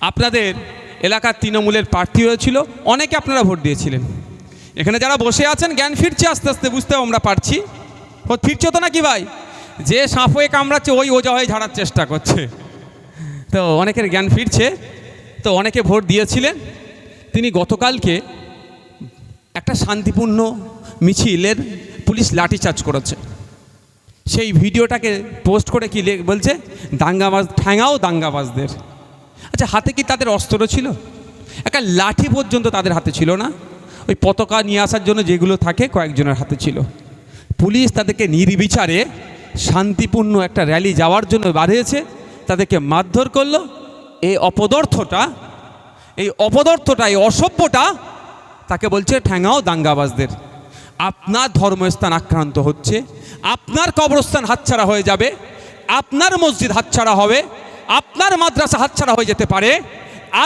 আপনাদের এলাকার তৃণমূলের প্রার্থী হয়েছিল, অনেকে আপনারা ভোট দিয়েছিলেন। এখানে যারা বসে আছেন, জ্ঞান ফিরছে আস্তে আস্তে, বুঝতেও আমরা পারছি। ফিরছে তো নাকি ভাই? যে সাঁপ হয়ে কামড়াচ্ছে, ওই ওজা হয়ে ঝাড়ার চেষ্টা করছে। তো অনেকের জ্ঞান ফিরছে। তো অনেকে ভোট দিয়েছিলেন। তিনি গতকালকে একটা শান্তিপূর্ণ মিছিলের পুলিশ লাঠিচার্জ করেছে। সেই ভিডিওটাকে পোস্ট করে কি বলছে, দাঙ্গাবাজ, ঠ্যাঙাও দাঙ্গাবাজদের। আচ্ছা হাতে কি তাদের অস্ত্র ছিল? একটা লাঠি পর্যন্ত তাদের হাতে ছিল না। ওই পতাকা নিয়ে আসার জন্য যেগুলো থাকে, কয়েকজনের হাতে ছিল। পুলিশ তাদেরকে নির্বিচারে শান্তিপূর্ণ একটা র্যালি যাওয়ার জন্য বাড়িয়েছে তাদেরকে মারধর করল। এই অপদার্থটা এই অপদার্থটা, এই অসভ্যটা তাকে বলছে ঠ্যাঙাও দাঙ্গাবাজদের। আপনার ধর্মস্থান আক্রান্ত হচ্ছে। আপনার কবরস্থান হাতছাড়া হয়ে যাবে। আপনার মসজিদ হাতছাড়া হবে। আপনার মাদ্রাসা হাতছাড়া হয়ে যেতে পারে,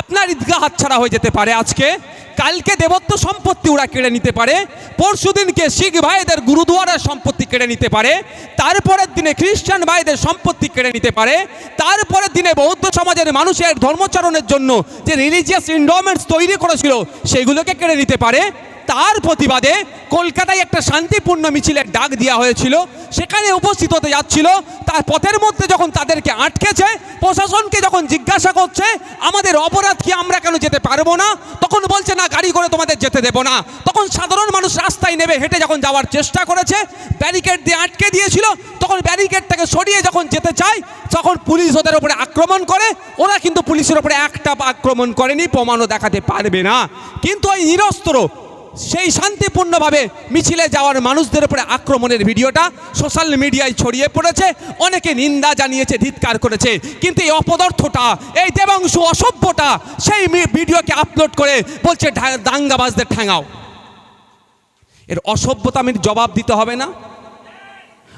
আপনার ঈদগাহ হাতছাড়া হয়ে যেতে পারে আজকে। কালকে দেবত্ব সম্পত্তি ওরা কেড়ে নিতে পারে, পরশুদিনকে শিখ ভাইদের গুরুদুয়ারের সম্পত্তি কেড়ে নিতে পারে, তারপরের দিনে খ্রিস্টান ভাইদের সম্পত্তি কেড়ে নিতে পারে, তারপরের দিনে বৌদ্ধ সমাজের মানুষের ধর্মচারণের জন্য যে রিলিজিয়াস ইন্ডোমেন্টস তৈরি করেছিল, সেগুলোকে কেড়ে নিতে পারে। তার প্রতিবাদে কলকাতায় একটা শান্তিপূর্ণ মিছিলের ডাক দেওয়া হয়েছিল। সেখানে উপস্থিত হতে যাচ্ছিল। তার পথের মধ্যে যখন তাদেরকে আটকেছে, প্রশাসনকে যখন জিজ্ঞাসা করছে, আমাদের অপরাধ কি আমরা কেন যেতে পারব না? তখন বলছে, না, গাড়ি করে তোমাদের যেতে দেবো না। তখন সাধারণ মানুষ রাস্তায় নেবে হেঁটে যখন যাওয়ার চেষ্টা করেছে, ব্যারিকেড দিয়ে আটকে দিয়েছিল। তখন ব্যারিকেডটাকে সরিয়ে যখন যেতে চায়, তখন পুলিশ ওদের উপরে আক্রমণ করে। ওরা কিন্তু পুলিশের উপরে একটা আক্রমণ করেনি, প্রমাণও দেখাতে পারবে না। কিন্তু ওই নিরস্ত্র সেই শান্তিপূর্ণভাবে মিছিলে যাওয়ার মানুষদের উপরে আক্রমণের ভিডিওটা সোশ্যাল মিডিয়ায় ছড়িয়ে পড়েছে। অনেকে নিন্দা জানিয়েছে, ধিৎকার করেছে। কিন্তু এই অপদার্থটা, এই দেবাংশু অসভ্যটা, সেই ভিডিওকে আপলোড করে বলছে দাঙ্গাবাজদের ঠ্যাঙাও। এর অসভ্যতা আমি জবাব দিতে হবে না।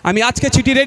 আমি আজকে চিঠি রেডি